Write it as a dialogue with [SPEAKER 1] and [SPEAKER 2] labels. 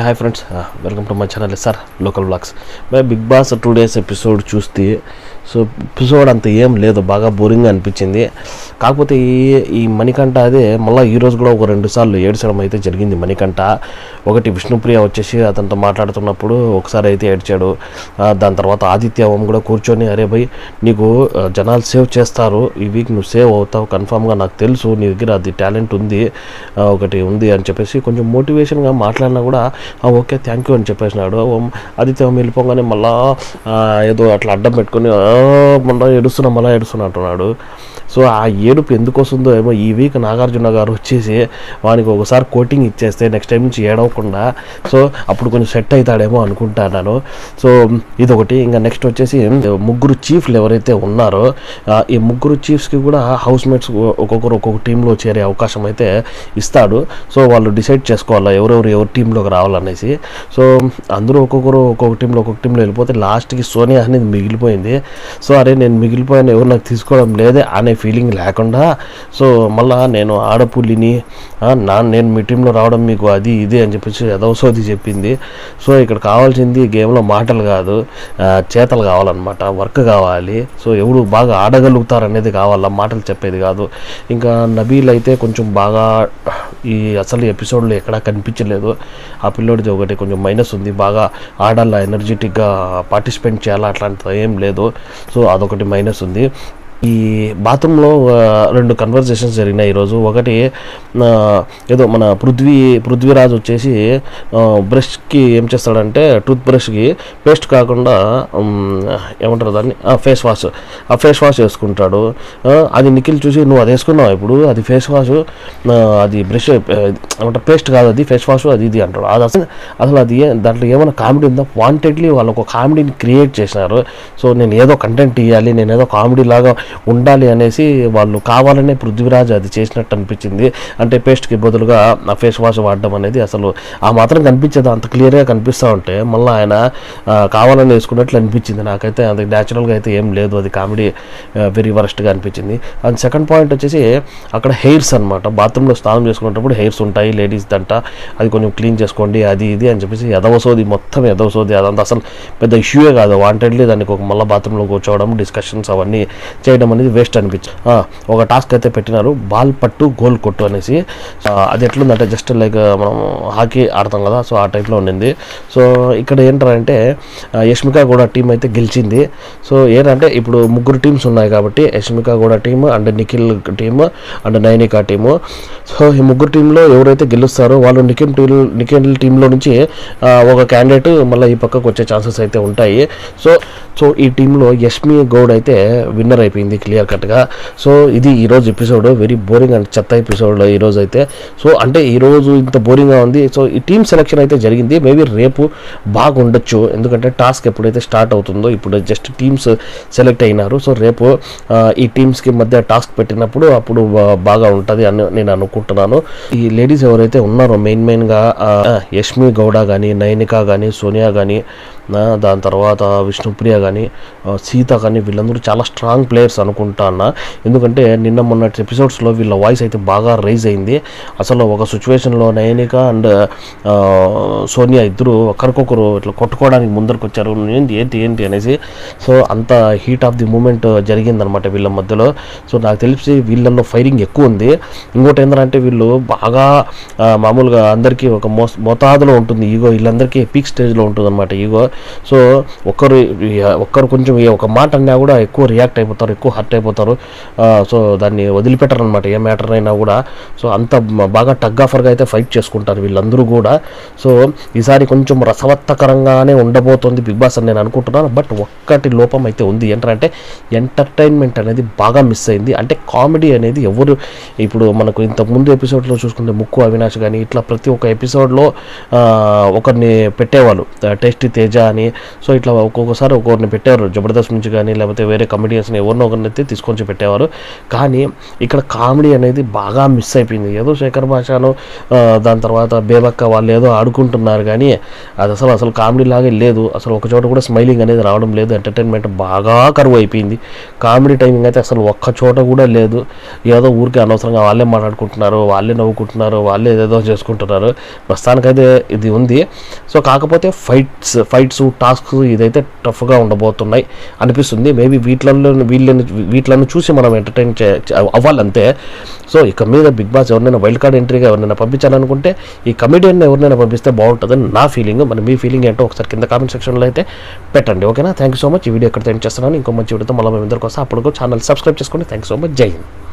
[SPEAKER 1] Hi friends welcome to my channel sir local blogs May Bigg Boss two days episode చూస్తే so episode అంత ఏం లేదు బాగా boring అనిపించింది. కాకపోతే ఈ ఈ మణికంఠ అదే మళ్ళీ ఈరోజు కూడా ఒక రెండు సార్లు ఏడ్చడం అయితే జరిగింది మణికంఠ. ఒకటి విష్ణుప్రియ వచ్చేసి అతనితో మాట్లాడుతున్నప్పుడు ఒకసారి అయితే ఏడ్చాడు. దాని తర్వాత ఆదిత్య ఓం కూడా కూర్చొని అరే భయ్ నీకు జనాలు సేవ్ చేస్తారు. ఈ వీక్ నువ్వు సేవ్ అవుతావు. కన్ఫామ్గా నాకు తెలుసు. నీ దగ్గర అది టాలెంట్ ఉంది. ఒకటి ఉంది అని చెప్పేసి కొంచెం మోటివేషన్గా మాట్లాడినా కూడా ఓకే థ్యాంక్ యూ అని చెప్పేసినాడు. ఓం ఆదిత్య వెళ్ళిపోగానే మళ్ళా ఏదో అట్లా అడ్డం పెట్టుకొని మళ్ళీ ఏడుస్తున్నా మళ్ళీ ఏడుస్తున్నా అంటున్నాడు. సో ఆ ఏడుపు ఎందుకు వస్తుందో ఏమో ఈ వీక్ నాగార్జున గారు వచ్చేసి వానికి ఒకసారి కోటింగ్ ఇచ్చేస్తే నెక్స్ట్ టైం నుంచి ఏడవకుండా సో అప్పుడు కొంచెం సెట్ అవుతాడేమో అనుకుంటాను సో ఇదొకటి. ఇంకా నెక్స్ట్ వచ్చేసి ముగ్గురు చీఫ్లు ఎవరైతే ఉన్నారో ఈ ముగ్గురు చీఫ్స్కి కూడా హౌస్ మేట్స్ ఒక్కొక్కరు ఒక్కొక్క టీంలో చేరే అవకాశం అయితే ఇస్తాడు. సో వాళ్ళు డిసైడ్ చేసుకోవాలా ఎవరెవరు ఎవరి టీంలోకి రావాలి అనేసి సో అందరూ ఒక్కొక్కరు ఒక్కొక్క టీంలో ఒక్కొక్క టీంలో వెళ్ళిపోతే లాస్ట్కి సోనియా అనేది మిగిలిపోయింది. సో అరే నేను మిగిలిపోయాను ఎవరు నాకు తీసుకోవడం లేదే అనే ఫీలింగ్ లేకుండా సో మళ్ళా నేను ఆడపుల్లిని నా నేను మీ టీంలో రావడం మీకు అది ఇది అని చెప్పేసి ఎదవసోది చెప్పింది. సో ఇక్కడ కావాల్సింది గేమ్లో మాటలు కాదు చేతలు కావాలన్నమాట వర్క్ కావాలి. సో ఎవరు బాగా ఆడగలుగుతారు అనేది కావాలా మాటలు చెప్పేది కాదు. ఇంకా నబీల్ అయితే కొంచెం బాగా ఈ అసలు ఎపిసోడ్లో ఎక్కడా కనిపించలేదు. ఆ పిల్లోడిది ఒకటి కొంచెం మైనస్ ఉంది. బాగా ఆడాలా ఎనర్జెటిక్గా పార్టిసిపేట్ చేయాలా అట్లాంటిది ఏం లేదు. సో అదొకటి మైనస్ ఉంది. ఈ బాత్రూంలో రెండు కన్వర్జేషన్స్ జరిగినాయి ఈరోజు. ఒకటి ఏదో మన పృథ్వీ పృథ్వీరాజ్ వచ్చేసి బ్రష్కి ఏం చేస్తాడంటే టూత్ బ్రష్కి పేస్ట్ కాకుండా ఏమంటారు దాన్ని? Face wash. ఆ ఫేస్ వాష్ వేసుకుంటాడు. అది నిఖిల్ చూసి నువ్వు అది వేసుకున్నావు ఇప్పుడు? అది ఫేస్ వాష్ అది బ్రష్ ఏమంటారు పేస్ట్ కాదు అది ఫేస్ వాష్ అది ఇది అంటాడు. అది అసలు అసలు అది దాంట్లో ఏమైనా కామెడీ ఉందా? వాంటెడ్లీ వాళ్ళు ఒక కామెడీని క్రియేట్ చేసినారు. సో నేను ఏదో కంటెంట్ ఇవ్వాలి నేను ఏదో కామెడీ లాగా ఉండాలి అనేసి వాళ్ళు కావాలనే పృథ్వీరాజ్ అది చేసినట్టు అనిపించింది. అంటే పేస్ట్కి బదులుగా ఆ ఫేస్ వాష్ వాడడం అనేది అసలు ఆ మాత్రం కనిపించదు. అంత క్లియర్గా కనిపిస్తూ ఉంటే మళ్ళీ ఆయన కావాలని వేసుకున్నట్లు అనిపించింది. నాకైతే అది న్యాచురల్గా అయితే ఏం లేదు. అది కామెడీ వెరీ వరస్ట్గా అనిపించింది. అండ్ సెకండ్ పాయింట్ వచ్చేసి అక్కడ హెయిర్స్ అనమాట బాత్రూంలో స్నానం చేసుకునేటప్పుడు హెయిర్స్ ఉంటాయి. లేడీస్ దంట అది కొంచెం క్లీన్ చేసుకోండి అది ఇది అని చెప్పేసి ఎదవసోది మొత్తం ఎదవసోది అదంతా అసలు పెద్ద ఇష్యూయే కాదు. వాంటెడ్లీ దానికి ఒక మళ్ళీ బాత్రూంలో కూర్చోవడం డిస్కషన్స్ అవన్నీ చేయడం అనేది వేస్ట్ అనిపించింది ఒక టాస్క్ అయితే పెట్టినారు బాల్ పట్టు గోల్ కొట్టు అనేసి. అది ఎట్లుందంటే జస్ట్ లైక్ మనం హాకీ ఆడతాం కదా సో ఆ టైప్లో ఉండింది. సో ఇక్కడ ఏంటంటే యష్మిక కూడా టీం అయితే గెలిచింది. సో ఏంటంటే ఇప్పుడు ముగ్గురు టీమ్స్ ఉన్నాయి కాబట్టి యష్మిక కూడా team and Nikhil team and Nainika team. So ఈ ముగ్గురు టీంలో ఎవరైతే గెలుస్తారో వాళ్ళు నిఖిల్ టీం నిఖిల్ టీంలో నుంచి ఒక క్యాండిడేట్ మళ్ళీ ఈ పక్కకు వచ్చే ఛాన్సెస్ అయితే ఉంటాయి. సో సో ఈ టీంలో యష్మి గౌడ్ అయితే విన్నర్ అయిపోయింది. క్లియర్ కట్గా సో ఇది ఈరోజు ఎపిసోడ్ వెరీ బోరింగ్ అండ్ చెత్త ఎపిసోడ్ ఈరోజు అయితే. సో అంటే ఈరోజు ఇంత బోరింగ్గా ఉంది. సో ఈ టీం సెలెక్షన్ అయితే జరిగింది. మేబీ రేపు బాగుండొచ్చు. ఎందుకంటే టాస్క్ ఎప్పుడైతే స్టార్ట్ అవుతుందో ఇప్పుడు జస్ట్ టీమ్స్ సెలెక్ట్ అయినారు. సో రేపు ఈ టీమ్స్కి మధ్య టాస్క్ పెట్టినప్పుడు అప్పుడు బాగా ఉంటుంది అని నేను అనుకుంటున్నాను. ఈ లేడీస్ ఎవరైతే ఉన్నారో మెయిన్ మెయిన్గా యష్మి గౌడ కానీ నయనికా కానీ సోనియా కానీ దాని తర్వాత విష్ణుప్రియ కానీ సీత కానీ వీళ్ళందరూ చాలా స్ట్రాంగ్ ప్లేయర్స్ అనుకుంటా అన్న. ఎందుకంటే నిన్న మొన్న ఎపిసోడ్స్లో వీళ్ళ వాయిస్ అయితే బాగా రైజ్ అయింది. అసలు ఒక సిచ్యువేషన్లో నయనిక అండ్ సోనియా ఇద్దరు ఒకరికొకరు ఇట్లా కొట్టుకోవడానికి ముందరకు వచ్చారు. ఏంటి ఏంటి ఏంటి అనేసి. సో అంత హీట్ ఆఫ్ ది మూమెంట్ జరిగిందనమాట వీళ్ళ మధ్యలో. సో నాకు తెలిసి వీళ్ళల్లో ఫైరింగ్ ఎక్కువ ఉంది. ఇంకోటి ఏంటంటే వీళ్ళు బాగా మామూలుగా అందరికీ ఒక మో మోతాదులో ఉంటుంది. ఈగో వీళ్ళందరికీ పీక్ స్టేజ్లో ఉంటుంది అనమాట ఈగో సో ఒక్కరు ఒక్కరు కొంచెం ఏ ఒక మాట అన్నా కూడా ఎక్కువ రియాక్ట్ అయిపోతారు ఎక్కువ హర్ట్ అయిపోతారు. సో దాన్ని వదిలిపెట్టరు అనమాట ఏ మ్యాటర్ అయినా కూడా. సో అంత బాగా టగ్ ఆఫర్గా అయితే ఫైట్ చేసుకుంటారు వీళ్ళందరూ కూడా. సో ఈసారి కొంచెం రసవత్తకరంగానే ఉండబోతోంది బిగ్ బాస్ అని నేను అనుకుంటున్నాను. బట్ ఒక్కటి లోపం అయితే ఉంది. ఏంటంటే ఎంటర్టైన్మెంట్ అనేది బాగా మిస్ అయింది. అంటే కామెడీ అనేది ఎవరు ఇప్పుడు మనకు ఇంత ముందు ఎపిసోడ్లో చూసుకుంటే ముక్కు అవినాష్ కానీ ఇట్లా ప్రతి ఒక్క ఎపిసోడ్లో ఒకరిని పెట్టేవాళ్ళు. టేస్టీ తేజ కానీ సో ఇట్లా ఒక్కొక్కసారి ఒక్కొక్కరిని పెట్టేవారు. జబర్దస్త్ నుంచి కానీ లేకపోతే వేరే కమెడియన్స్ని ఎవరినో ఒకరిని అయితే తీసుకొని పెట్టేవారు. కానీ ఇక్కడ కామెడీ అనేది బాగా మిస్ అయిపోయింది. ఏదో శేఖర్ భాషను దాని తర్వాత బేబక్క వాళ్ళు ఏదో ఆడుకుంటున్నారు కానీ అది అసలు అసలు కామెడీ లాగే లేదు. అసలు ఒక చోట కూడా స్మైలింగ్ అనేది రావడం లేదు. ఎంటర్టైన్మెంట్ బాగా కరువు అయిపోయింది. కామెడీ టైమింగ్ అయితే అసలు ఒక్క చోట కూడా లేదు. ఏదో ఊరికే అనవసరంగా వాళ్ళే మాట్లాడుకుంటున్నారు వాళ్ళే నవ్వుకుంటున్నారు వాళ్ళే ఏదేదో చేసుకుంటున్నారు. ప్రస్తుతానికైతే ఇది ఉంది. సో కాకపోతే ఫైట్స్ ఫైట్ ఫైట్స్ టాస్క్స్ ఇదైతే టఫ్గా ఉండబోతున్నాయి. అనిపిస్తుంది. మేబీ వీటిలలో వీళ్ళని వీటిలను చూసి మనం ఎంటర్టైన్ చే చే- అవ్వాలంతే. సో ఇక మీద బిగ్ బాస్ ఎవరినైనా వైల్డ్ కార్డ్ ఎంట్రీగా ఎవరినైనా పంపించాలనుకుంటే ఈ కమిడియన్ ఎవరినైనా పంపిస్తే బాగుంటుందని నా ఫీలింగ్. మరి మీ ఫీలింగ్ ఏంటో ఒకసారి కింద కామెంట్ సెక్షన్లో అయితే పెట్టండి. ఓకేనా? Thank you so much. ఈ వీడియో ఎక్కడ ఎండ్ చేస్తున్నాను. ఇంకో మంచి వీడియోతో మళ్ళీ మేము ఇద్దరికి వస్తాం అప్పుడు ఛానల్ సబ్స్క్రైబ్ చేసుకోండి. Thank you so much. Jai Hind.